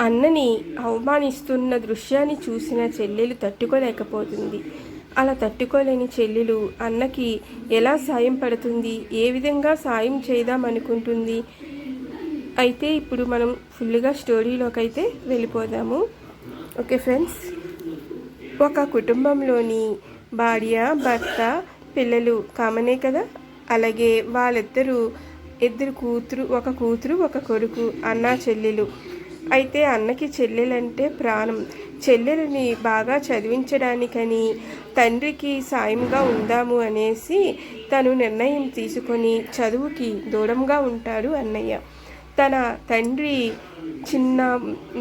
అన్నని అవమానిస్తున్న దృశ్యాన్ని చూసిన చెల్లెలు తట్టుకోలేకపోతుంది. అలా తట్టుకోలేని చెల్లెలు అన్నకి ఎలా సాయం పడుతుంది? ఏ విధంగా సాయం చేద్దామనుకుంటుంది? అయితే ఇప్పుడు మనం ఫుల్గా స్టోరీలోకి అయితే వెళ్ళిపోదాము. Okay friends? ఒక కుటుంబంలోని భార్య భర్త పిల్లలు కామనే కదా? అలాగే వాళ్ళిద్దరూ ఇద్దరు కూతురు ఒక కూతురు ఒక కొడుకు అన్న చెల్లెలు. అయితే అన్నకి చెల్లెలంటే ప్రాణం. చెల్లెలని బాగా చదివించడానికని తండ్రికి సాయంగా ఉందాము అనేసి తను నిర్ణయం తీసుకొని చదువుకి దూరంగా ఉంటాడు అన్నయ్య. తన తండ్రి చిన్న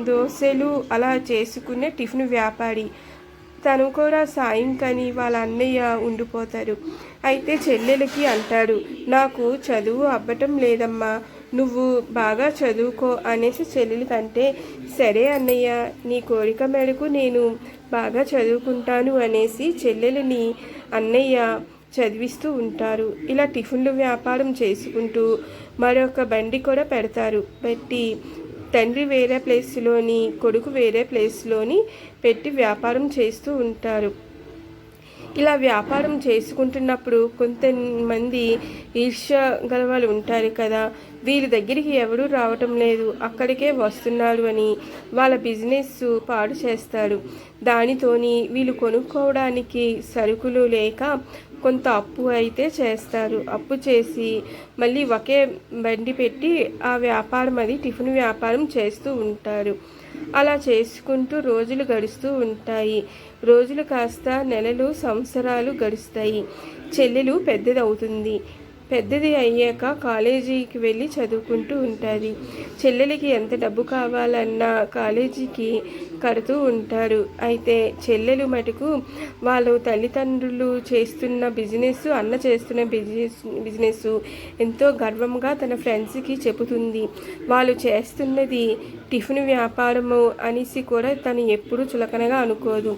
దోశలు అలా చేసుకునే టిఫిన్ వ్యాపారి. తను కూడా సాయంకని వాళ్ళ అన్నయ్య ఉండిపోతారు. అయితే చెల్లెలకి అంటాడు నాకు చదువు అబ్బటం లేదమ్మా. నువ్వు బాగా చదువుకో అనేసి చెల్లెలకి అంటే సరే అన్నయ్య నీ కోరిక మేరకు నేను బాగా చదువుకుంటాను అనేసి చెల్లెలని అన్నయ్య చదివిస్తూ ఉంటారు. ఇలా టిఫిన్లు వ్యాపారం చేసుకుంటూ మరొక బండి కూడా పెడతారు. పెట్టి తండ్రి వేరే ప్లేస్లోని కొడుకు వేరే ప్లేస్లోని పెట్టి వ్యాపారం చేస్తూ ఉంటారు. ఇలా వ్యాపారం చేసుకుంటున్నప్పుడు కొంతమంది ఈర్ష్య గల వాళ్ళు ఉంటారు కదా. వీరి దగ్గరికి ఎవరూ రావటం లేదు. అక్కడికే వస్తున్నారు అని వాళ్ళ బిజినెస్ పాడు చేస్తారు. దానితోని వీళ్ళు కొనుక్కోవడానికి సరుకులు లేక కొంత అప్పు అయితే చేస్తారు. అప్పు చేసి మళ్ళీ ఒకే బండి పెట్టి ఆ వ్యాపారం అది టిఫిన్ వ్యాపారం చేస్తూ ఉంటారు. అలా చేసుకుంటూ రోజులు గడుస్తూ ఉంటాయి. రోజులు కాస్త నెలలు సంవత్సరాలు గడుస్తాయి. చెల్లెలు పెద్దదవుతుంది. పెద్దది అయ్యాక కాలేజీకి వెళ్ళి చదువుకుంటూ ఉంటుంది. చెల్లెలికి ఎంత డబ్బు కావాలన్నా కాలేజీకి కడుతూ ఉంటారు. అయితే చెల్లెలు మటుకు వాళ్ళు తల్లిదండ్రులు చేస్తున్న బిజినెస్ అన్న చేస్తున్న బిజినెస్ బిజినెస్ ఎంతో గర్వంగా తన ఫ్రెండ్స్కి చెబుతుంది. వాళ్ళు చేస్తున్నది టిఫిన్ వ్యాపారము అనేసి కూడా తను ఎప్పుడూ చులకనగా అనుకోదు.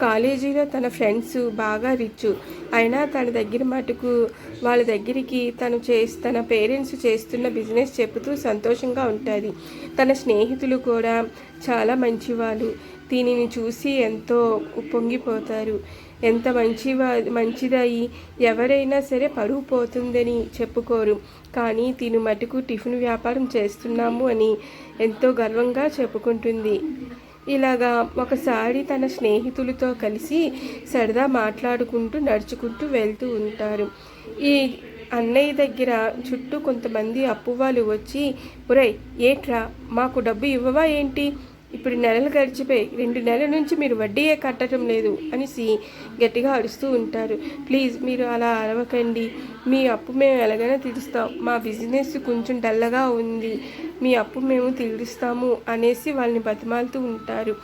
కాలేజీలో తన ఫ్రెండ్స్ బాగా రిచ్. అయినా తన దగ్గర మటుకు వాళ్ళ దగ్గరికి తను చే తన పేరెంట్స్ చేస్తున్న బిజినెస్ చెబుతూ సంతోషంగా ఉంటుంది. తన స్నేహితులు కూడా చాలా మంచివాళ్ళు. దీనిని చూసి ఎంతో ఉప్పొంగిపోతారు ఎంత మంచివా మంచిదయి ఎవరైనా సరే పరువు పోతుందని చెప్పుకోరు. కానీ తిను మటుకు టిఫిన్ వ్యాపారం చేస్తున్నాము అని ఎంతో గర్వంగా చెప్పుకుంటుంది. ఇలాగా ఒకసారి తన స్నేహితులతో కలిసి సరదా మాట్లాడుకుంటూ నడుచుకుంటూ వెళ్తూ ఉంటారు. ఈ అన్నయ్య దగ్గర చుట్టూ కొంతమంది అప్పు వాళ్ళు వచ్చి ఒరై ఏట్రా? మాకు డబ్బు ఇవ్వవా ఏంటి? ఇప్పుడు నెలలు గడిచిపోయి రెండు నెలల నుంచి మీరు వడ్డీయే కట్టడం లేదు అనేసి గట్టిగా అరుస్తూ ఉంటారు. ప్లీజ్ మీరు అలా అరవకండి. మీ అప్పు మేము ఎలాగైనా తీరుస్తాం. మా బిజినెస్ కొంచెం డల్లగా ఉంది. మీ అప్పు మేము తీరుస్తాము అనేసి వాళ్ళని బతిమాలుతూ ఉంటారు.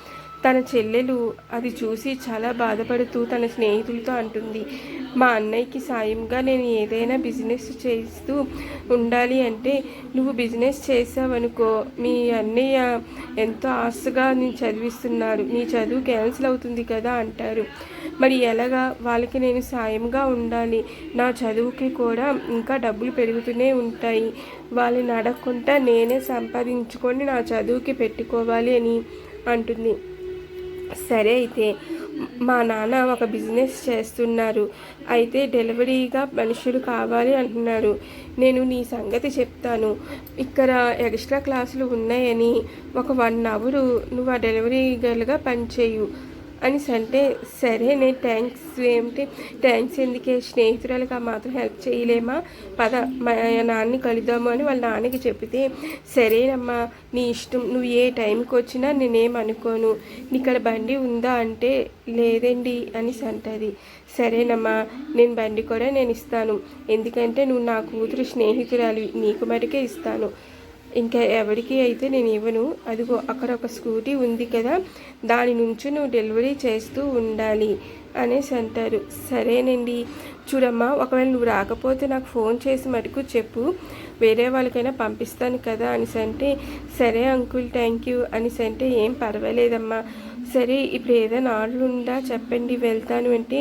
తన చెల్లెలు అది చూసి చాలా బాధపడుతూ తన స్నేహితులతో అంటుంది మా అన్నయ్యకి సాయంగా నేను ఏదైనా బిజినెస్ చేస్తూ ఉండాలి అంటే నువ్వు బిజినెస్ చేసావనుకో మీ అన్నయ్య ఎంతో ఆశగా నేను చదివిస్తున్నారు నీ చదువు క్యాన్సిల్ అవుతుంది కదా అంటారు. మరి ఎలాగా? వాళ్ళకి నేను సాయంగా ఉండాలి. నా చదువుకి కూడా ఇంకా డబ్బులు పెరుగుతూనే ఉంటాయి. వాళ్ళని అడగకుండా నేనే సంపాదించుకొని నా చదువుకి పెట్టుకోవాలి అని అంటుంది. సరే అయితే మా నాన్న ఒక బిజినెస్ చేస్తున్నారు. అయితే డెలివరీగా మనుషులు కావాలి అంటున్నారు. నేను నీ సంగతి చెప్తాను. ఇక్కడ ఎక్స్ట్రా క్లాసులు ఉన్నాయని ఒక వన్ అవరు నువ్వు ఆ డెలివరీ గర్ల్గా పనిచేయు. అనేసి అంటే సరే నేను థ్యాంక్స్ ఏమిటి? థ్యాంక్స్ ఎందుకే? స్నేహితురాలకు ఆ మాత్రం హెల్ప్ చేయలేమా? పద మా నాన్నని కలుద్దాము అని వాళ్ళ నాన్నకి చెప్తే సరేనమ్మా నీ ఇష్టం నువ్వు ఏ టైంకి వచ్చినా నేనేం అనుకోను. ఇక్కడ బండి ఉందా అంటే లేదండి అనేసి అంటుంది. సరేనమ్మా నేను బండి కూడా నేను ఇస్తాను. ఎందుకంటే నువ్వు నా కూతురు స్నేహితురాలు నీకు మటుకే ఇస్తాను. ఇంకా ఎవరికి అయితే నేను ఇవ్వను అదిగో అక్కడ ఒక స్కూటీ ఉంది కదా దాని నుంచి నువ్వు డెలివరీ చేస్తూ ఉండాలి అనేసి అంటారు. సరేనండి. చూడమ్మా ఒకవేళ నువ్వు రాకపోతే నాకు ఫోన్ చేసి మటుకు చెప్పు. వేరే వాళ్ళకైనా పంపిస్తాను కదా అనేసి అంటే సరే అంకుల్ థ్యాంక్ యూ అనేసి అంటే ఏం పర్వాలేదమ్మా. సరే ఇప్పుడు ఏదైనా ఆర్డర్ ఉందా? చెప్పండి వెళ్తాను. అంటే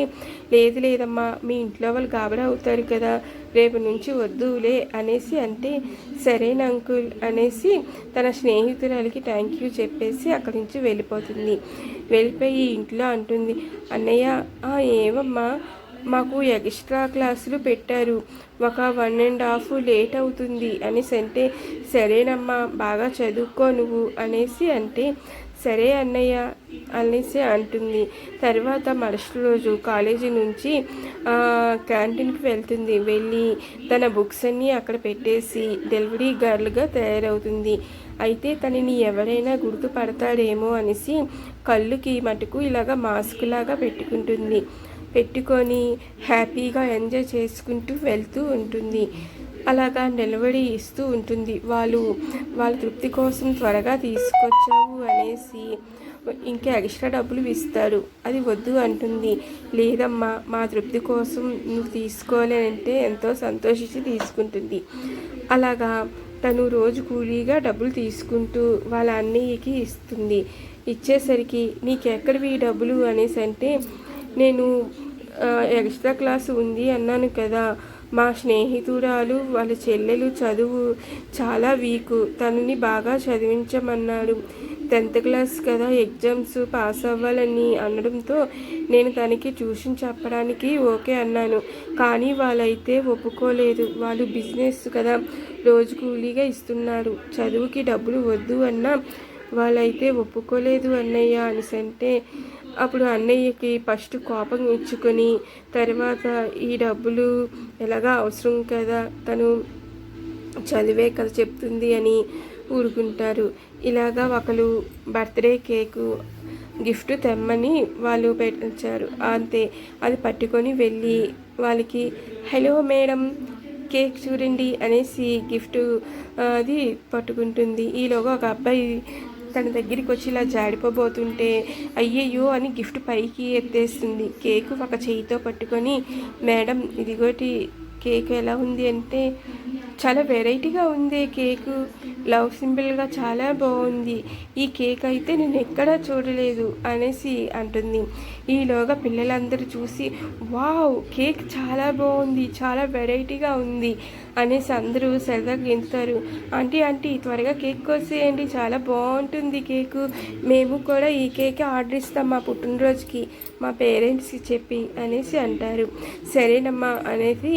లేదు లేదమ్మా. మీ ఇంట్లో వాళ్ళు గాబరా అవుతారు కదా. రేపు నుంచి వద్దులే అనేసి అంటే సరేనా అంకుల్ అనేసి తన స్నేహితురాలకి థ్యాంక్ యూ చెప్పేసి అక్కడి నుంచి వెళ్ళిపోతుంది. వెళ్ళిపోయి ఇంట్లో అంటుంది అన్నయ్య ఏమమ్మా? మాకు ఎక్స్ట్రా క్లాసులు పెట్టారు. ఒక వన్ అండ్ హాఫ్ లేట్ అవుతుంది అనేసి అంటే సరేనమ్మా బాగా చదువుకో నువ్వు అనేసి అంటే సరే అన్నయ్య అనేసి అంటుంది. తర్వాత మరుసటి రోజు కాలేజీ నుంచి క్యాంటీన్కి వెళ్తుంది. వెళ్ళి తన బుక్స్ అన్నీ అక్కడ పెట్టేసి డెలివరీ గర్ల్గా తయారవుతుంది. అయితే తనని ఎవరైనా గుర్తుపడతాడేమో అనేసి కళ్ళుకి మటుకు ఇలాగ మాస్క్ లాగా పెట్టుకుంటుంది. పెట్టుకొని హ్యాపీగా ఎంజాయ్ చేసుకుంటూ వెళ్తూ ఉంటుంది. అలాగా నిలబడి ఇస్తూ ఉంటుంది. వాళ్ళు వాళ్ళ తృప్తి కోసం త్వరగా తీసుకొచ్చావు అనేసి ఇంకా ఎక్స్ట్రా డబ్బులు ఇస్తారు. అది వద్దు అంటుంది. లేదమ్మా మా తృప్తి కోసం నువ్వు తీసుకోలేనంటే ఎంతో సంతోషించి తీసుకుంటుంది. అలాగా తను రోజు కూలీగా డబ్బులు తీసుకుంటూ వాళ్ళ అన్నయ్యకి ఇస్తుంది. ఇచ్చేసరికి నీకెక్కడివి ఈ డబ్బులు? అనేసి అంటే నేను ఎక్స్ట్రా క్లాస్ ఉంది అన్నాను కదా. మా స్నేహితురాలు వాళ్ళ చెల్లెలు చదువు చాలా వీకు. తనని బాగా చదివించమన్నాడు. టెన్త్ క్లాస్ కదా ఎగ్జామ్స్ పాస్ అవ్వాలని అనడంతో నేను తనకి ట్యూషన్ చెప్పడానికి ఓకే అన్నాను. కానీ వాళ్ళైతే ఒప్పుకోలేదు. వాళ్ళు బిజినెస్ కదా రోజు కూలీగా ఇస్తున్నారు. చదువుకి డబ్బులు వద్దు అన్నా వాళ్ళైతే ఒప్పుకోలేదు అన్నయ్య అనిసంటే అప్పుడు అన్నయ్యకి ఫస్ట్ కోపం ఇచ్చుకొని తర్వాత ఈ డబ్బులు ఎలాగా అవసరం కదా తను చదివే కదా చెప్తుంది అని ఊరుకుంటారు. ఇలాగా ఒకరు బర్త్డే కేకు గిఫ్ట్ తెమ్మని వాళ్ళు పెట్టించారు. అంతే అది పట్టుకొని వెళ్ళి వాళ్ళకి హలో మేడం కేక్ చూడండి అనేసి గిఫ్ట్ అది పట్టుకుంటుంది. ఈలోగా ఒక అబ్బాయి తన దగ్గరికి వచ్చి ఇలా జాడిపోబోతుంటే అయ్యయ్యో అని గిఫ్ట్ పైకి ఎత్తేస్తుంది. కేకు ఒక చేయితో పట్టుకొని మేడం ఇదిగోటి కేక్ ఎలా ఉంది? అంటే చాలా వెరైటీగా ఉంది కేకు. లవ్ సింబల్గా చాలా బాగుంది. ఈ కేక్ అయితే నేను ఎక్కడా చూడలేదు అనేసి అంటుంది. ఈలోగా పిల్లలందరూ చూసి వావ్ కేక్ చాలా బాగుంది చాలా వెరైటీగా ఉంది అనేసి అందరూ సరదాగా గెంతుతారు. ఆంటీ ఆంటీ త్వరగా కేక్ కోసేయండి చాలా బాగుంటుంది కేకు. మేము కూడా ఈ కేక్ ఆర్డర్ ఇస్తాం మా పుట్టినరోజుకి మా పేరెంట్స్కి చెప్పి అనేసి అంటారు. సరేనమ్మా అనేది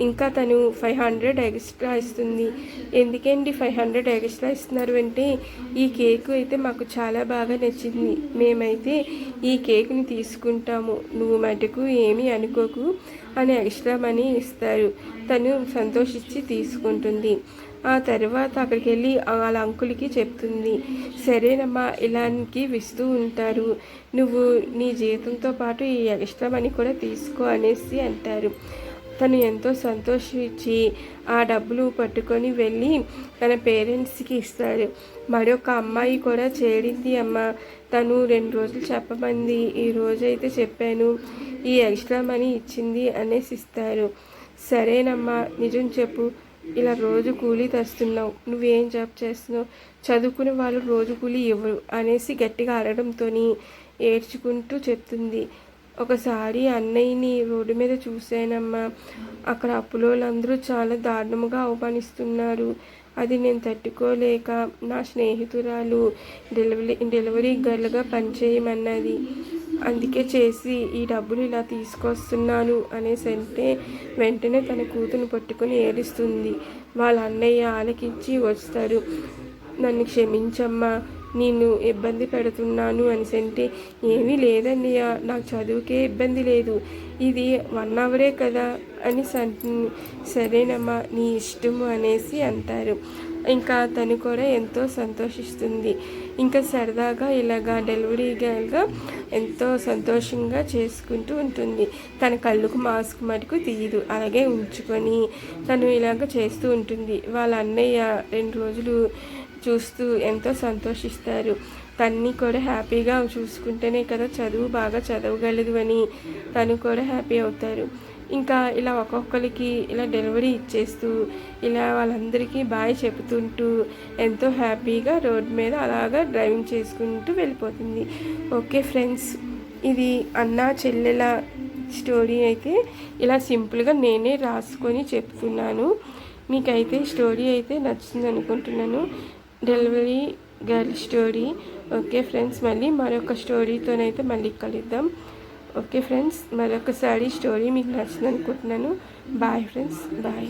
ఇంకా తను ఫైవ్ హండ్రెడ్ ఎక్స్ట్రా ఇస్తుంది. ఎందుకండి ఫైవ్ హండ్రెడ్ ఎక్స్ట్రా ఇస్తున్నారు అంటే ఈ కేక్ అయితే మాకు చాలా బాగా నచ్చింది. మేమైతే ఈ కేక్ని తీసుకుంటాము. నువ్వు మటుకు ఏమీ అనుకోకు. అని ఎక్స్ట్రా మనీ ఇస్తారు. తను సంతోషించి తీసుకుంటుంది. ఆ తర్వాత అక్కడికి వెళ్ళి వాళ్ళ అంకుల్కి చెప్తుంది. సరేనమ్మా ఇలాంటి ఇస్తూ ఉంటారు. నువ్వు నీ జీతంతో పాటు ఈ ఎక్స్ట్రా మనీ కూడా తీసుకో అనేసి అంటారు. తను ఎంతో సంతోషించి ఆ డబ్బులు పట్టుకొని వెళ్ళి తన పేరెంట్స్కి ఇస్తాడు. మరొక అమ్మాయి కూడా చేరింది అమ్మ. తను రెండు రోజులు చెప్పమంది. ఈ రోజు అయితే చెప్పాను. ఈ ఎక్స్ట్రా మనీ ఇచ్చింది అనేసి ఇస్తారు. సరేనమ్మా. నిజం చెప్పు. ఇలా రోజు కూలీ తెస్తున్నావు. నువ్వేం జాబ్ చేస్తున్నావు? చదువుకునే వాళ్ళు రోజు కూలీ ఇవ్వరు అనేసి గట్టిగా అడగడంతో ఏడ్చుకుంటూ చెప్తుంది. ఒకసారి అన్నయ్యని రోడ్డు మీద చూశానమ్మా. అక్కడ అప్పులోళ్ళందరూ చాలా దారుణముగా అవమానిస్తున్నారు. అది నేను తట్టుకోలేక నా స్నేహితురాలు డెలివరీ డెలివరీ గర్ల్గా పనిచేయమన్నది. అందుకే చేసి ఈ డబ్బులు ఇలా తీసుకొస్తున్నాను అనేసి అంటే వెంటనే తన కూతురు పట్టుకొని ఏడుస్తుంది. వాళ్ళ అన్నయ్య ఆలకించి వస్తారు. నన్ను క్షమించమ్మా. నేను ఇబ్బంది పెడుతున్నాను అనిసంటే ఏమీ లేదండి నాకు చదువుకే ఇబ్బంది లేదు. ఇది వన్ అవరే కదా అని సరేనమ్మా నీ ఇష్టము అనేసి అంటారు. ఇంకా తను కూడా ఎంతో సంతోషిస్తుంది. ఇంకా సరదాగా ఇలాగా డెలివరీ గర్ల్గా ఎంతో సంతోషంగా చేసుకుంటూ ఉంటుంది. తన కళ్ళుకు మాస్క్ మటుకు తీయదు అలాగే ఉంచుకొని తను ఇలాగ చేస్తూ ఉంటుంది. వాళ్ళ అన్నయ్య రెండు రోజులు చూస్తూ ఎంతో సంతోషిస్తారు. తన్ని కూడా హ్యాపీగా చూసుకుంటేనే కదా చదువు బాగా చదవగలదు అని తను కూడా హ్యాపీ అవుతారు. ఇంకా ఇలా ఒక్కొక్కరికి ఇలా డెలివరీ ఇచ్చేస్తూ ఇలా వాళ్ళందరికీ బాయ్ చెబుతుంటూ ఎంతో హ్యాపీగా రోడ్ మీద అలాగా డ్రైవింగ్ చేసుకుంటూ వెళ్ళిపోతుంది. ఓకే ఫ్రెండ్స్ ఇది అన్న చెల్లెల స్టోరీ అయితే ఇలా సింపుల్గా నేనే రాసుకొని చెప్తున్నాను. మీకైతే స్టోరీ అయితే నచ్చింది అనుకుంటున్నాను delivery girl story. Okay friends మళ్ళీ మరొక స్టోరీతోనైతే మళ్ళీ కలుద్దాం. ఓకే ఫ్రెండ్స్ మరొకసారి స్టోరీ మీకు నచ్చింది అనుకుంటున్నాను బాయ్ ఫ్రెండ్స్ బాయ్.